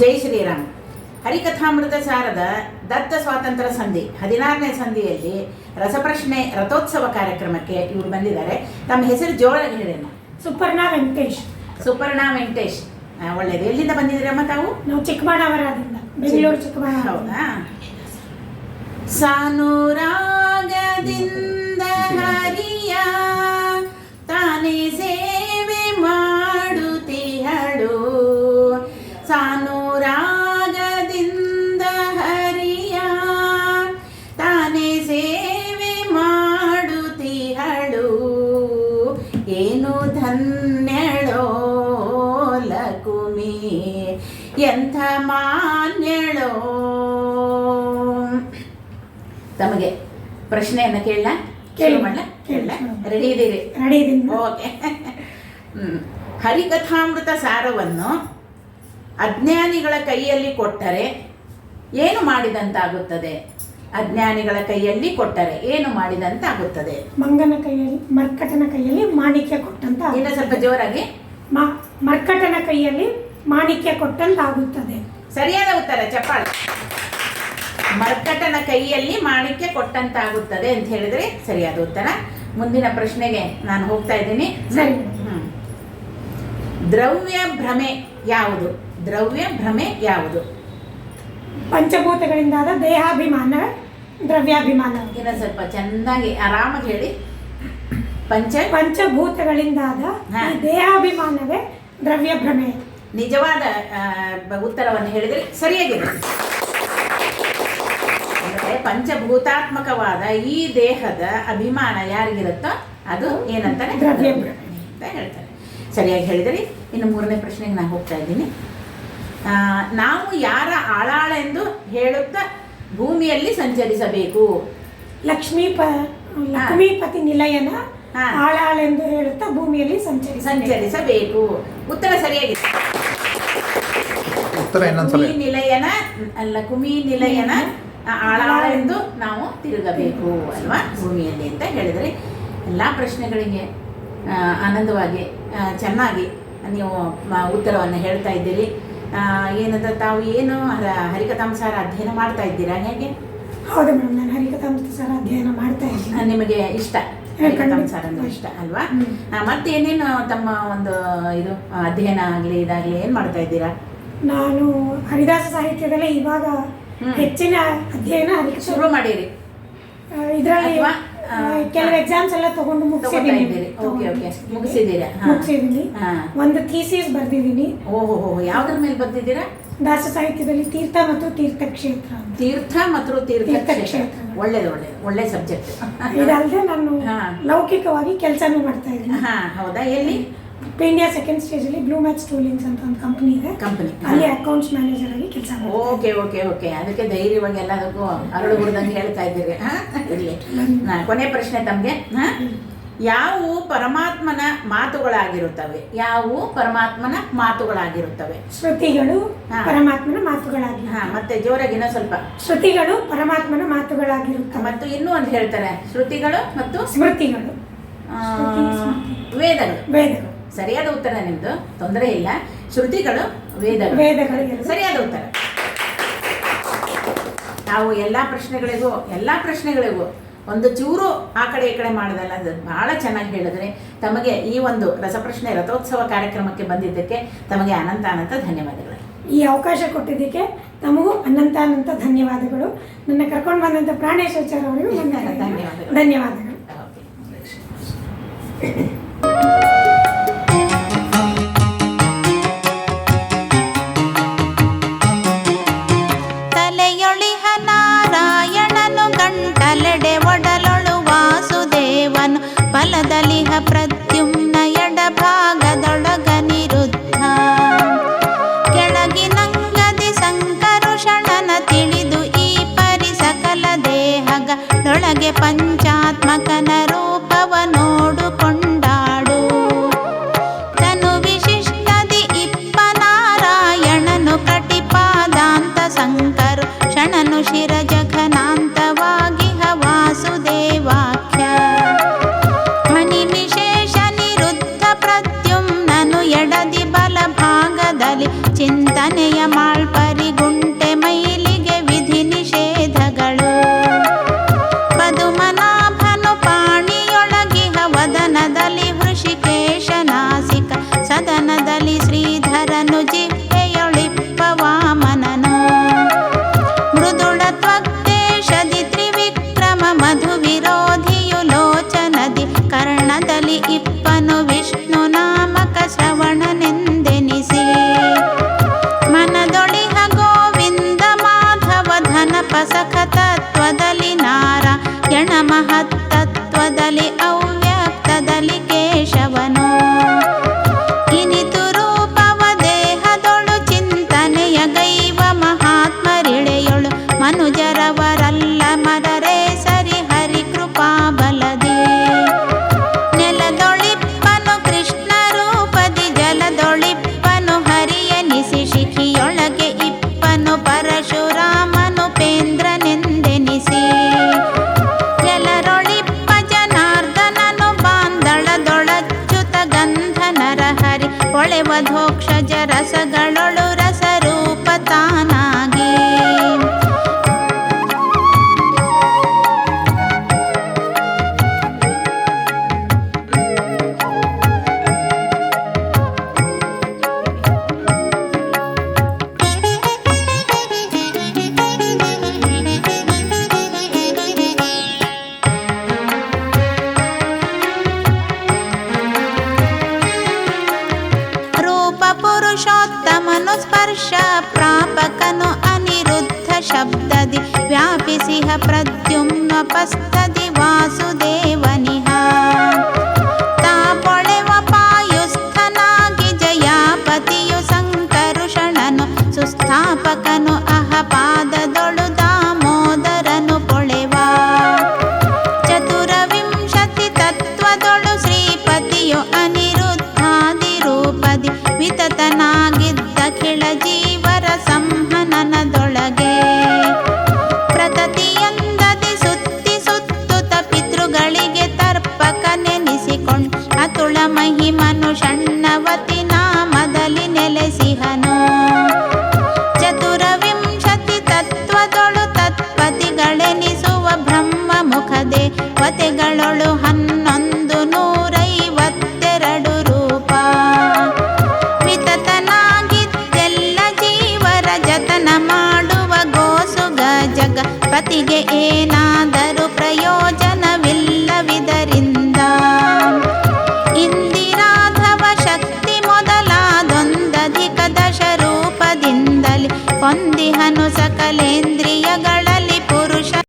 ಜೈ ಶ್ರೀರಾಮ್. ಹರಿಕಥಾಮೃತ ಸಾರದ ದತ್ತ ಸ್ವಾತಂತ್ರ್ಯ ಸಂಧಿ ಹದಿನಾರನೇ ಸಂಧಿಯಲ್ಲಿ ರಸಪ್ರಶ್ನೆ ರಥೋತ್ಸವ ಕಾರ್ಯಕ್ರಮಕ್ಕೆ ಇವರು ಬಂದಿದ್ದಾರೆ. ತಮ್ಮ ಹೆಸರು ಜೋಳ ಹೇಳೋಣ ಸುಪರ್ಣ ವೆಂಕಟೇಶ್. ಸುಪರ್ಣ ವೆಂಕಟೇಶ್. ಒಳ್ಳೇದು. ಎಲ್ಲಿಂದ ಬಂದಿದ್ದೀರಮ್ಮ ತಾವು? ನಾವು ಚಿಕ್ಕಬಳ್ಳಾಪುರದಿಂದ ಬೆಂಗಳೂರು ಚಿಕ್ಕಬಳ್ಳಾಪುರ. ಹೌದಾ? ಸಾನುರಾಗದಿಂದ ಹರಿಯ ತಾನೇ ಸೇವೆ ಮಾಡುತ್ತಿಹಳು. ಸಾನುರಾಗದಿಂದ ಎಂಥ ಮಾನ್ಯಳೋ? ತಮಗೆ ಪ್ರಶ್ನೆಯನ್ನು ಕೇಳಲ? ಕೇಳಿ. ಮಾಡಲ? ಕೇಳಲ? ರೆಡಿ ಇದ್ದೀರಿ ರೆಡಿ ಇದ್ದೀನಿ ಓಕೆ ಹ್ಞೂ ಹರಿಕಥಾಮೃತ ಸಾರವನ್ನು ಅಜ್ಞಾನಿಗಳ ಕೈಯಲ್ಲಿ ಕೊಟ್ಟರೆ ಏನು ಮಾಡಿದಂತಾಗುತ್ತದೆ? ಅಜ್ಞಾನಿಗಳ ಕೈಯಲ್ಲಿ ಕೊಟ್ಟರೆ ಏನು ಮಾಡಿದಂತಾಗುತ್ತದೆ? ಮಂಗನ ಕೈಯಲ್ಲಿ ಮರ್ಕಟನ ಕೈಯಲ್ಲಿ ಮಾಣಿಕ್ಯ ಕೊಟ್ಟಂತ ಇನ್ನು ಸ್ವಲ್ಪ ಜೋರಾಗಿ. ಮರ್ಕಟನ ಕೈಯಲ್ಲಿ ಮಾಣಿಕ್ಯ ಕೊಟ್ಟಂತಾಗುತ್ತದೆ. ಸರಿಯಾದ ಉತ್ತರ ಚಪ್ಪಾಳೆ. ಮರ್ಕಟನ ಕೈಯಲ್ಲಿ ಮಾಣಿಕ್ಯ ಕೊಟ್ಟಂತಾಗುತ್ತದೆ ಅಂತ ಹೇಳಿದ್ರೆ ಸರಿಯಾದ ಉತ್ತರ. ಮುಂದಿನ ಪ್ರಶ್ನೆಗೆ ನಾನು ಹೋಗ್ತಾ ಇದ್ದೀನಿ. ಸರಿ. ದ್ರವ್ಯ ಭ್ರಮೆ ಯಾವುದು? ದ್ರವ್ಯ ಭ್ರಮೆ ಯಾವುದು? ಪಂಚಭೂತಗಳಿಂದಾದ ದೇಹಾಭಿಮಾನ ದ್ರವ್ಯಾಭಿಮಾನ. ಇನ್ನ ಸ್ವಲ್ಪ ಚೆನ್ನಾಗಿ ಆರಾಮಾಗಿ ಹೇಳಿ. ಪಂಚ ಪಂಚಭೂತಗಳಿಂದಾದ ದೇಹಾಭಿಮಾನವೇ ದ್ರವ್ಯ ಭ್ರಮೆ. ನಿಜವಾದ ಉತ್ತರವನ್ನು ಹೇಳಿದ್ರೆ ಸರಿಯಾಗಿದೆ ಅಂದ್ರೆ ಪಂಚಭೂತಾತ್ಮಕವಾದ ಈ ದೇಹದ ಅಭಿಮಾನ ಯಾರಿಗಿರುತ್ತೋ ಅದು ಏನಂತಾನೆ ಅಂತ ಹೇಳ್ತಾರೆ. ಸರಿಯಾಗಿ ಹೇಳಿದ್ರಿ. ಇನ್ನು ಮೂರನೇ ಪ್ರಶ್ನೆಗೆ ನಾನು ಹೋಗ್ತಾ ಇದ್ದೀನಿ. ಆ, ನಾವು ಯಾರ ಆಳಾಳೆಂದು ಹೇಳುತ್ತಾ ಭೂಮಿಯಲ್ಲಿ ಸಂಚರಿಸಬೇಕು? ಲಕ್ಷ್ಮೀ ಪ ಲಕ್ಷ್ಮೀಪತಿ ನಿಲಯನ. ಆಳಾಳೆಂದು ಹೇಳುತ್ತಾ ಭೂಮಿಯಲ್ಲಿ ಸಂಚರಿಸ ಸಂಚರಿಸಬೇಕು. ಉತ್ತರ ಸರಿಯಾಗಿದೆ. ಉತ್ತರ ಇನ್ನೊಂದ್ಸಲ ಕುಮಿ ನಿಲಯನ ಅಲ್ಲ ಕುಮಿ ನಿಲಯನ ಆಳಾಳ ಎಂದು ನಾವು ತಿರುಗಬೇಕು ಅಲ್ವಾ? ಭೂಮಿಯಲ್ಲಿ ಅಂತ ಹೇಳಿದ್ರೆ ಎಲ್ಲ ಪ್ರಶ್ನೆಗಳಿಗೆ ಆ, ಆನಂದವಾಗಿ ಆ, ಚೆನ್ನಾಗಿ ನೀವು ಉತ್ತರವನ್ನು ಹೇಳ್ತಾ ಇದ್ದೀರಿ. ಏನಂದ್ರೆ ಏನಂತ ತಾವು ಏನು ಹರ- ಹರಿಕಥಾಂಸಾರ ಅಧ್ಯಯನ ಮಾಡ್ತಾ ಇದ್ದೀರಾ? ಹೇಗೆ? ಹೌದು ಮೇಡಮ್ ನಾನು ಹರಿಕಥಾಂಸಾರ ಅಧ್ಯಯನ ಮಾಡ್ತಾ ಇದ್ದೀನಿ. ನಿಮಗೆ ಇಷ್ಟ? ಹರಿಕಥಾಂಸಾರ ಇಷ್ಟ ಅಲ್ವಾ? ಮತ್ತೆ ಏನೇನು ಮತ್ತೇನೇನು ತಮ್ಮ ಒಂದು ಇದು ಅಧ್ಯಯನ ಆಗಲಿ ಇದಾಗಲಿ ಏನು ಮಾಡ್ತಾ ಇದ್ದೀರಾ? ನಾನು ಹರಿದಾಸ ಸಾಹಿತ್ಯದಲ್ಲಿ ಇವಾಗ. ಹೆಚ್ಚಿನ ಅಧ್ಯಯನ ಅದಕ್ಕೆ ಶುರು ಮಾಡಿರಿ. ಇದರಲ್ಲಿ ಕೆಲವು ಎಕ್ಸಾಮ್ಸ್ ಎಲ್ಲ ತಗೊಂಡು ಮುಗಿಸಿದ್ದೀನಿ. ಮುಗಿಸಿದ್ದೀರಾ. ಮುಗಿಸಿದ್ದೀನಿ. ಒಂದು ಥೀಸಿಸ್ ಬರ್ದಿದ್ದೀನಿ. ಓಹೋ ಯಾವ್ದ್ರ ಮೇಲೆ ಬರ್ದಿದ್ದೀರಾ? ದಾಸ ಸಾಹಿತ್ಯದಲ್ಲಿ ತೀರ್ಥ ಮತ್ತು ತೀರ್ಥಕ್ಷೇತ್ರ ತೀರ್ಥ ಮತ್ತು ತೀರ್ಥ ಕ್ಷೇತ್ರ ತೀರ್ಥಕ್ಷೇತ್ರ. ಒಳ್ಳೇದು ಒಳ್ಳೆ ಒಳ್ಳೆ ಸಬ್ಜೆಕ್ಟ್ ಇದಲ್ಲದೆ ನಾನು ಲೌಕಿಕವಾಗಿ ಕೆಲಸನೂ ಮಾಡ್ತಾ ಇದ್ದೀನಿ. ಹೌದಾ? ಎಲ್ಲಿ? ಇಂಡಿಯಾ ಸೆಕೆಂಡ್ ಸ್ಟೇಜಲ್ಲಿ ಬ್ಲೂ ಮ್ಯಾಚ್ ಟೂಲಿಂಗ್ಸ್ ಅಂತ ಒಂದು ಕಂಪನಿ ಇದೆ. ಕಂಪನಿ ಅಲ್ಲಿ ಅಕೌಂಟ್ಸ್ ಮ್ಯಾನೇಜರ್ ಆಗಿ ಕೆಲಸ ಓಕೆ ಓಕೆ ಓಕೆ ಅದಕ್ಕೆ ಧೈರ್ಯವಾಗಿ ಎಲ್ಲದಕ್ಕೂ ಅರಳು ಬಿಡ್ದಂಗೆ ಹೇಳ್ತಾ ಇದ್ದೀರಿ. ಹಾ? ಇರಲಿ. ಕೊನೆ ಪ್ರಶ್ನೆ ತಮಗೆ. ಯಾವ ಯಾವುವು ಪರಮಾತ್ಮನ ಮಾತುಗಳಾಗಿರುತ್ತವೆ? ಯಾವುವು ಪರಮಾತ್ಮನ ಮಾತುಗಳಾಗಿರುತ್ತವೆ? ಶ್ರುತಿಗಳು ಪರಮಾತ್ಮನ ಮಾತುಗಳಾಗಿ. ಹಾ ಮತ್ತೆ ಜೋರಾಗಿ ಇನ್ನೂ ಸ್ವಲ್ಪ. ಶ್ರುತಿಗಳು ಪರಮಾತ್ಮನ ಮಾತುಗಳಾಗಿರುತ್ತವೆ. ಮತ್ತು ಇನ್ನೂ ಒಂದು ಹೇಳ್ತಾರೆ. ಶ್ರುತಿಗಳು ಮತ್ತು ಸ್ಮೃತಿಗಳು. ವೇದಗಳು. ವೇದಗಳು. ಸರಿಯಾದ ಉತ್ತರ ನಿಮ್ದು? ತೊಂದರೆ ಇಲ್ಲ. ಶ್ರುತಿಗಳು ವೇದಗಳು. ವೇದಗಳಿಗೆ ಸರಿಯಾದ ಉತ್ತರ. ನಾವು ಎಲ್ಲ ಪ್ರಶ್ನೆಗಳಿಗೂ ಎಲ್ಲ ಪ್ರಶ್ನೆಗಳಿಗೂ ಒಂದು ಚೂರು ಆ ಕಡೆ ಈ ಕಡೆ ಮಾಡೋದಲ್ಲ ಅದು ಬಹಳ ಚೆನ್ನಾಗಿ ಹೇಳಿದ್ರೆ. ತಮಗೆ ಈ ಒಂದು ರಸಪ್ರಶ್ನೆ ರಥೋತ್ಸವ ಕಾರ್ಯಕ್ರಮಕ್ಕೆ ಬಂದಿದ್ದಕ್ಕೆ ತಮಗೆ ಅನಂತ ಅನಂತ ಧನ್ಯವಾದಗಳು. ಈ ಅವಕಾಶ ಕೊಟ್ಟಿದ್ದಕ್ಕೆ ತಮಗೂ ಅನಂತ ಅನಂತ ಧನ್ಯವಾದಗಳು. ನನ್ನ ಕರ್ಕೊಂಡು ಬಂದಂಥ ಪ್ರಾಣೇಶ್ವಚಾರ ಅವರಿಗೂ ಧನ್ಯವಾದಗಳು. ಧನ್ಯವಾದಗಳು. gira fuck வல்லவர் மத प्रद्युम्नपस्तदि वासुदेवनिः तापळेवपायुस्थनागि जयापतियु सङ्करुषणनु सुस्थापकनु अहपा ಆಸೆಗಳೊಳು ಹನ್ನ